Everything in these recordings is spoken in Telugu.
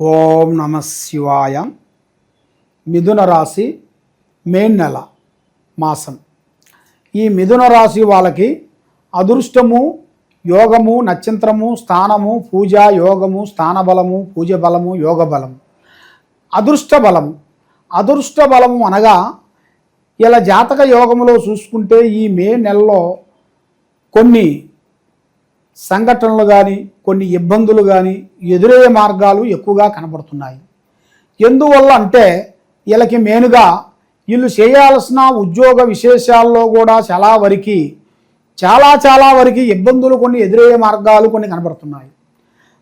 ఓం నమ శివాయ. మిథున రాశి మే నెల మాసం. ఈ మిథున రాశి వాళ్ళకి అదృష్టము యోగము నక్షత్రము స్థానము పూజ యోగము స్థాన బలము పూజ బలము యోగ బలము. అదృష్ట బలము. అదృష్ట బలము అనగా ఇలా జాతక యోగములో చూసుకుంటే ఈ మే నెలలో కొన్ని సంఘటనలు కానీ కొన్ని ఇబ్బందులు కానీ ఎదురయ్యే మార్గాలు ఎక్కువగా కనబడుతున్నాయి. ఎందువల్ల అంటే వీళ్ళకి మెయిన్గా వీళ్ళు చేయాల్సిన ఉద్యోగ విశేషాల్లో కూడా చాలా వరకు చాలా చాలా వరకు ఇబ్బందులు కొన్ని ఎదురయ్యే మార్గాలు కొన్ని కనబడుతున్నాయి.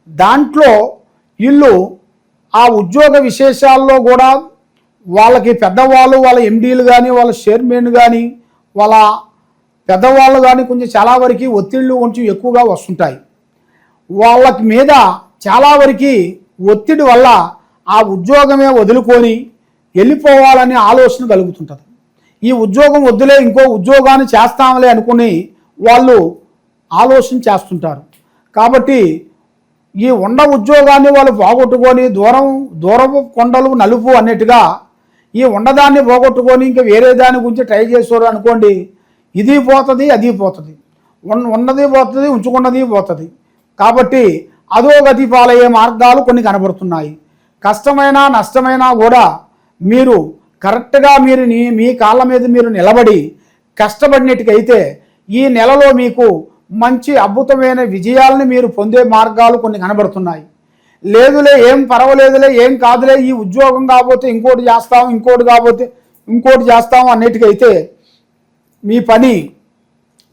దాంట్లో వీళ్ళు ఆ ఉద్యోగ విశేషాల్లో కూడా వాళ్ళకి పెద్దవాళ్ళు వాళ్ళ ఎండీలు కానీ వాళ్ళ చైర్మన్ కానీ వాళ్ళ పెద్దవాళ్ళు కానీ కొంచెం చాలా వరకు ఒత్తిళ్ళు కొంచెం ఎక్కువగా వస్తుంటాయి. వాళ్ళకి మీద చాలా వరకు ఒత్తిడి వల్ల ఆ ఉద్యోగమే వదులుకొని వెళ్ళిపోవాలనే ఆలోచన కలుగుతుంటుంది. ఈ ఉద్యోగం వద్దులే ఇంకో ఉద్యోగాన్ని చేస్తాంలే అనుకుని వాళ్ళు ఆలోచన చేస్తుంటారు. కాబట్టి ఈ ఉండ ఉద్యోగాన్ని వాళ్ళు పోగొట్టుకొని దూరం దూరపు కొండలు నలుపు అన్నట్టుగా ఈ ఉండదాన్ని పోగొట్టుకొని ఇంకా వేరే దాని గురించి ట్రై చేసారు అనుకోండి ఇది పోతుంది అది పోతుంది. ఉన్నది పోతుంది ఉంచుకున్నది పోతుంది. కాబట్టి అదో గతి పాలయ్యే మార్గాలు కొన్ని కనబడుతున్నాయి. కష్టమైన నష్టమైనా కూడా మీరు కరెక్ట్గా మీరు నీ- మీ కాళ్ళ మీద మీరు నిలబడి కష్టపడినట్టుకైతే ఈ నెలలో మీకు మంచి అద్భుతమైన విజయాలను మీరు పొందే మార్గాలు కొన్ని కనబడుతున్నాయి. లేదులే ఏం పర్వాలేదులే ఏం కాదులే ఈ ఉద్యోగం కాకపోతే ఇంకోటి చేస్తాం ఇంకోటి కాకపోతే ఇంకోటి చేస్తాం అన్నిటికైతే మీ పని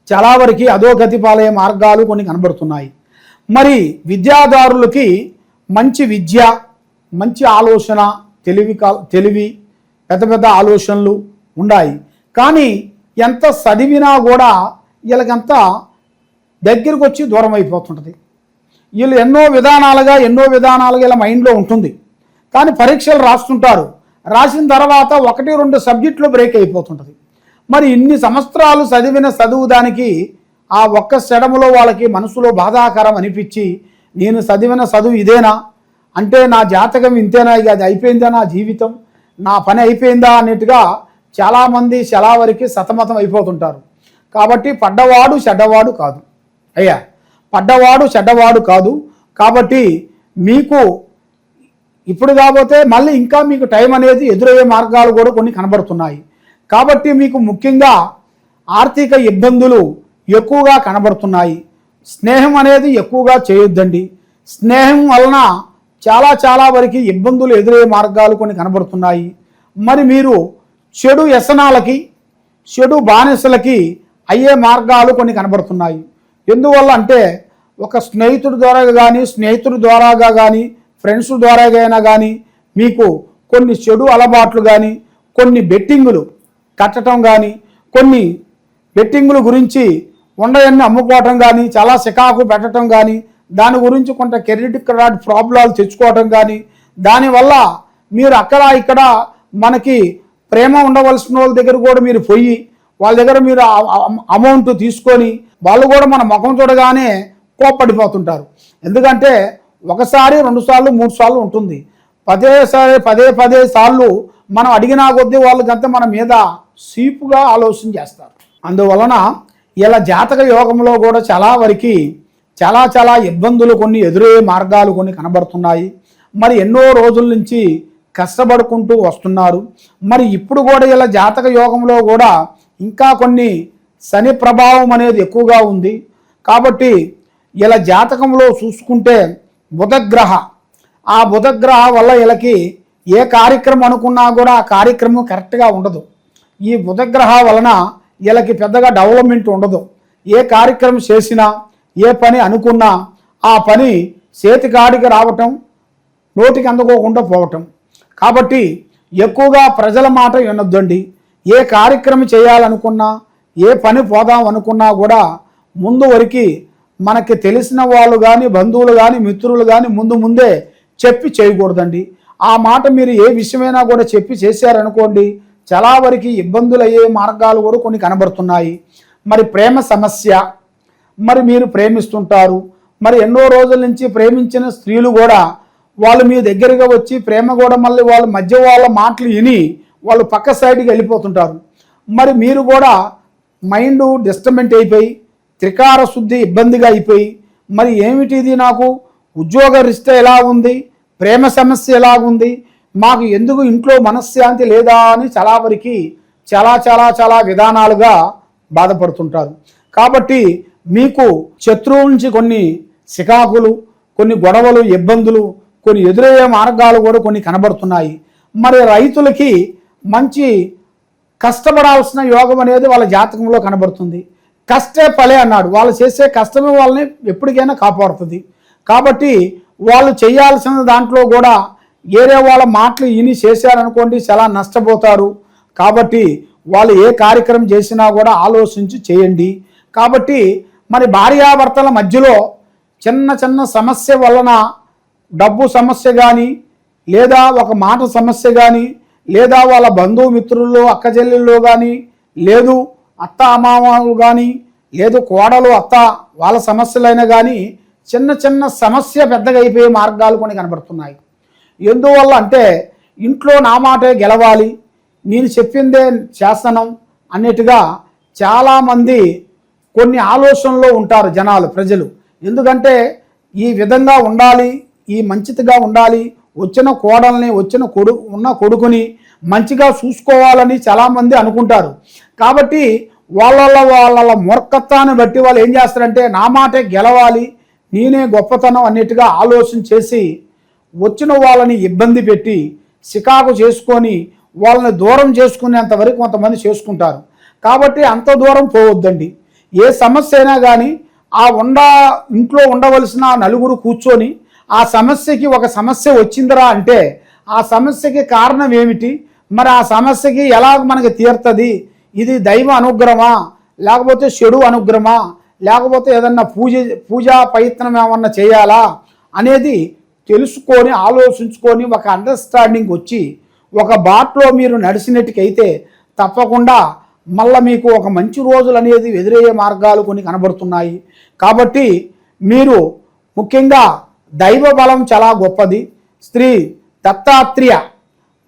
చాలా వరకు అధోగతి పాలయ్యే మార్గాలు కొన్ని కనబడుతున్నాయి. మరి విద్యాదారులకి మంచి విద్య మంచి ఆలోచన తెలివి తెలివి పెద్ద పెద్ద ఆలోచనలు ఉన్నాయి కానీ ఎంత చదివినా కూడా వీళ్ళకంత దగ్గరికి వచ్చి దూరం అయిపోతుంటుంది. వీళ్ళు ఎన్నో విధానాలుగా ఎన్నో విధానాలుగా ఇలా మైండ్లో ఉంటుంది. కానీ పరీక్షలు రాస్తుంటారు. రాసిన తర్వాత ఒకటి రెండు సబ్జెక్టులు బ్రేక్ అయిపోతుంటుంది. మరి ఇన్ని సంవత్సరాలు చదివిన చదువు దానికి ఆ ఒక్క శడములో వాళ్ళకి మనసులో బాధాకరం అనిపించి నేను చదివిన చదువు ఇదేనా? అంటే నా జాతకం ఇంతేనా? ఇక అది అయిపోయిందా నా జీవితం? నా పని అయిపోయిందా? అన్నట్టుగా చాలామంది చాలా వరకు సతమతం అయిపోతుంటారు. కాబట్టి పడ్డవాడు చెడ్డవాడు కాదు. అయ్యా పడ్డవాడు చెడ్డవాడు కాదు. కాబట్టి మీకు ఇప్పుడు కాకపోతే మళ్ళీ ఇంకా మీకు టైం అనేది ఎదురయ్యే మార్గాలు కూడా కొన్ని కనబడుతున్నాయి. కాబట్టి మీకు ముఖ్యంగా ఆర్థిక ఇబ్బందులు ఎక్కువగా కనబడుతున్నాయి. స్నేహం అనేది ఎక్కువగా చేయొద్దండి. స్నేహం వలన చాలా చాలా వరకు ఇబ్బందులు ఎదురయ్యే మార్గాలు కొన్ని కనబడుతున్నాయి. మరి మీరు చెడు వ్యసనాలకి చెడు బానిసలకి అయ్యే మార్గాలు కొన్ని కనబడుతున్నాయి. ఎందువల్ల అంటే ఒక స్నేహితుడి ద్వారా కానీ స్నేహితుడి ద్వారాగా కానీ ఫ్రెండ్స్ ద్వారాగా కానీ మీకు కొన్ని చెడు అలవాట్లు కానీ కొన్ని బెట్టింగులు కట్టడం కానీ కొన్ని బెట్టింగుల గురించి ఉండయన్ని అమ్ముకోవటం కానీ చాలా సికాకు పెట్టడం కానీ దాని గురించి కొంత క్రెడిట్ కార్డ్ ప్రాబ్లాలు తెచ్చుకోవటం కానీ దానివల్ల మీరు అక్కడ ఇక్కడ మనకి ప్రేమ ఉండవలసిన వాళ్ళ దగ్గర కూడా మీరు పోయి వాళ్ళ దగ్గర మీరు అమౌంట్ తీసుకొని వాళ్ళు కూడా మన ముఖం చూడగానే కోప్పడిపోతుంటారు. ఎందుకంటే ఒకసారి రెండు సార్లు మూడు సార్లు ఉంటుంది. పదేసారి పదే పదే సార్లు మనం అడిగినా కొద్దీ వాళ్ళకంతా మన మీద సీపుగా ఆలోచన చేస్తారు. అందువలన ఇలా జాతక యోగంలో కూడా చాలా వరకు చాలా చాలా ఇబ్బందులు కొన్ని ఎదురయ్యే మార్గాలు కొన్ని కనబడుతున్నాయి. మరి ఎన్నో రోజుల నుంచి కష్టపడుకుంటూ వస్తున్నారు. మరి ఇప్పుడు కూడా ఇలా జాతక యోగంలో కూడా ఇంకా కొన్ని శని ప్రభావం అనేది ఎక్కువగా ఉంది. కాబట్టి ఇలా జాతకంలో చూసుకుంటే బుధగ్రహ. ఆ బుధగ్రహ వల్ల వీళ్ళకి ఏ కార్యక్రమం అనుకున్నా కూడా ఆ కార్యక్రమం కరెక్ట్గా ఉండదు. ఈ బుధగ్రహ వలన వీళ్ళకి పెద్దగా డెవలప్మెంట్ ఉండదు. ఏ కార్యక్రమం చేసినా ఏ పని అనుకున్నా ఆ పని చేతికాడికి రావటం నోటికి అందుకోకుండా పోవటం. కాబట్టి ఎక్కువగా ప్రజల మాట వినొద్దండి. ఏ కార్యక్రమం చేయాలనుకున్నా ఏ పని పోదాం అనుకున్నా కూడా ముందు వరకు మనకి తెలిసిన వాళ్ళు కానీ బంధువులు కానీ మిత్రులు కానీ ముందు ముందే చెప్పి చేయకూడదండి. ఆ మాట మీరు ఏ విషయమైనా కూడా చెప్పి చేశారనుకోండి చాలా వరకు ఇబ్బందులు అయ్యే మార్గాలు కూడా కొన్ని కనబడుతున్నాయి. మరి ప్రేమ సమస్య మరి మీరు ప్రేమిస్తుంటారు మరి ఎన్నో రోజుల నుంచి ప్రేమించిన స్త్రీలు కూడా వాళ్ళు మీ దగ్గరగా వచ్చి ప్రేమ కూడా మళ్ళీ వాళ్ళ మధ్య వాళ్ళ మాటలు విని వాళ్ళు పక్క సైడ్కి వెళ్ళిపోతుంటారు. మరి మీరు కూడా మైండ్ డిస్టర్బెంట్ అయిపోయి త్రికార శుద్ధి ఇబ్బందిగా అయిపోయి మరి ఏమిటిది నాకు? ఉద్యోగ రిష్ట ఎలా ఉంది? ప్రేమ సమస్య ఎలాగుంది? ఉంది మాకు ఎందుకు ఇంట్లో మనశ్శాంతి లేదా అని చాలా వరకు చాలా చాలా చాలా విధానాలుగా బాధపడుతుంటారు. కాబట్టి మీకు శత్రువు నుంచి కొన్ని సికాకులు కొన్ని గొడవలు ఇబ్బందులు కొన్ని ఎదురయ్యే మార్గాలు కూడా కొన్ని కనబడుతున్నాయి. మరి రైతులకి మంచి కష్టపడాల్సిన యోగం అనేది వాళ్ళ జాతకంలో కనబడుతుంది. కష్టే ఫలే అన్నాడు. వాళ్ళు చేసే కష్టమే వాళ్ళని ఎప్పటికైనా కాపాడుతుంది. కాబట్టి వాళ్ళు చేయాల్సిన దాంట్లో కూడా వేరే వాళ్ళ మాటలు విని చేశారనుకోండి చాలా నష్టపోతారు. కాబట్టి వాళ్ళు ఏ కార్యక్రమం చేసినా కూడా ఆలోచించి చేయండి. కాబట్టి మరి భార్యాభర్తల మధ్యలో చిన్న చిన్న సమస్య వలన డబ్బు సమస్య కానీ లేదా ఒక మాట సమస్య కానీ లేదా వాళ్ళ బంధుమిత్రుల్లో అక్కచెల్లెల్లో కానీ లేదు అత్త అమామలు కానీ లేదు కోడలు అత్త వాళ్ళ సమస్యలైనా కానీ చిన్న చిన్న సమస్య పెద్దగా అయిపోయే మార్గాలు కొన్ని కనబడుతున్నాయి. ఎందువల్ల అంటే ఇంట్లో నా మాటే గెలవాలి నేను చెప్పిందే చేస్తాను అన్నట్టుగా చాలామంది కొన్ని ఆలోచనలో ఉంటారు జనాలు ప్రజలు. ఎందుకంటే ఈ విధంగా ఉండాలి ఈ మంచిదిగా ఉండాలి వచ్చిన కోడల్ని వచ్చిన కొడు ఉన్న కొడుకుని మంచిగా చూసుకోవాలని చాలామంది అనుకుంటారు. కాబట్టి వాళ్ళ వాళ్ళ మూర్ఖత్వాన్ని బట్టి వాళ్ళు ఏం చేస్తారంటే నా మాటే గెలవాలి నేనే గొప్పతనం అన్నట్టుగా ఆలోచన చేసి వచ్చిన వాళ్ళని ఇబ్బంది పెట్టి సికాకు చేసుకొని వాళ్ళని దూరం చేసుకునేంత వరకు కొంతమంది చేసుకుంటారు. కాబట్టి అంత దూరం పోవద్దండి. ఏ సమస్య అయినా కానీ ఆ ఉండ ఇంట్లో ఉండవలసిన నలుగురు కూర్చొని ఆ సమస్యకి ఒక సమస్య వచ్చిందిరా అంటే ఆ సమస్యకి కారణం ఏమిటి? మరి ఆ సమస్యకి ఎలా మనకి తీరుతుంది? ఇది దైవ అనుగ్రహమా? లేకపోతే చెడు అనుగ్రహమా? లేకపోతే ఏదన్నా పూజ పూజా ప్రయత్నం ఏమన్నా చేయాలా అనేది తెలుసుకొని ఆలోచించుకొని ఒక అండర్స్టాండింగ్ వచ్చి ఒక బాట్లో మీరు నడిచినట్టుకైతే తప్పకుండా మళ్ళీ మీకు ఒక మంచి రోజులు అనేది ఎదురయ్యే మార్గాలు కొన్ని కనబడుతున్నాయి. కాబట్టి మీరు ముఖ్యంగా దైవ బలం చాలా గొప్పది. స్త్రీ దత్తాత్రేయ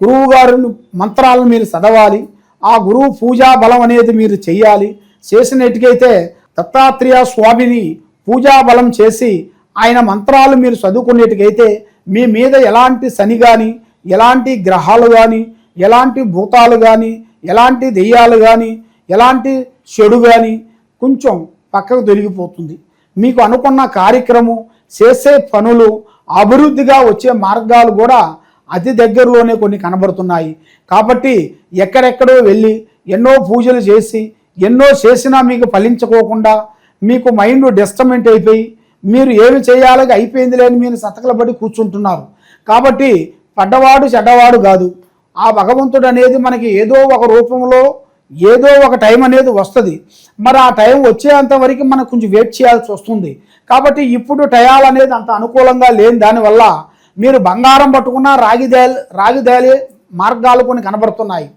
గురువు గారు మంత్రాలను మీరు చదవాలి. ఆ గురువు పూజా బలం అనేది మీరు చేయాలి చేసినట్టుకైతే దత్తాత్రేయ స్వామిని పూజా బలం చేసి ఆయన మంత్రాలు మీరు చదువుకునేటికైతే మీ మీద ఎలాంటి శని కానీ ఎలాంటి గ్రహాలు కానీ ఎలాంటి భూతాలు కానీ ఎలాంటి దెయ్యాలు కానీ ఎలాంటి చెడు కానీ కొంచెం పక్కకు తొలగిపోతుంది మీకు అనుకున్న కార్యక్రమం చేసే పనులు అభివృద్ధిగా వచ్చే మార్గాలు కూడా అతి దగ్గరలోనే కొన్ని కనబడుతున్నాయి. కాబట్టి ఎక్కడెక్కడో వెళ్ళి ఎన్నో పూజలు చేసి ఎన్నో చేసినా మీకు ఫలించుకోకుండా మీకు మైండ్ డిస్టర్మెంట్ అయిపోయి మీరు ఏమి చేయాలి అయిపోయింది లేని మీరు సతకల పడి కూర్చుంటున్నారు. కాబట్టి పడ్డవాడు చెడ్డవాడు కాదు. ఆ భగవంతుడు అనేది మనకి ఏదో ఒక రూపంలో ఏదో ఒక టైం అనేది వస్తుంది. మరి ఆ టైం వచ్చేంత వరకు మనకు కొంచెం వెయిట్ చేయాల్సి వస్తుంది. కాబట్టి ఇప్పుడు టయాలు అనేది అంత అనుకూలంగా లేని దానివల్ల మీరు బంగారం పట్టుకున్న రాగి రాగిదేలే మార్గాలు కొన్ని కనబడుతున్నాయి.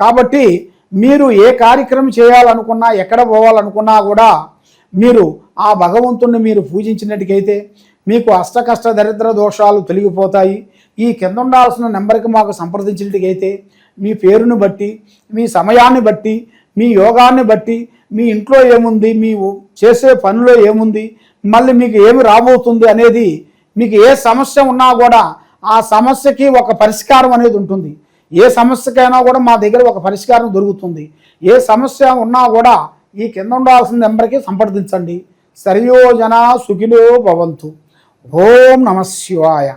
కాబట్టి మీరు ఏ కార్యక్రమం చేయాలనుకున్నా ఎక్కడ పోవాలనుకున్నా కూడా మీరు ఆ భగవంతుణ్ణి మీరు పూజించినట్టుకైతే మీకు అష్టకష్ట దరిద్ర దోషాలు తొలగిపోతాయి. ఈ కింద ఉండాల్సిన నెంబర్కి మాకు సంప్రదించినట్టుకైతే మీ పేరుని బట్టి మీ సమయాన్ని బట్టి మీ యోగాన్ని బట్టి మీ ఇంట్లో ఏముంది మీ చేసే పనిలో ఏముంది మళ్ళీ మీకు ఏమి రాబోతుంది అనేది మీకు ఏ సమస్య ఉన్నా కూడా ఆ సమస్యకి ఒక పరిష్కారం అనేది ఉంటుంది. ఏ సమస్యకైనా కూడా మా దగ్గర ఒక పరిష్కారం దొరుకుతుంది. ఏ సమస్య ఉన్నా కూడా ఈ కింద ఉండాల్సిన నెంబర్కి సంప్రదించండి. సరియోజన సుఖిలో భవంతు. ఓం నమ శివాయ.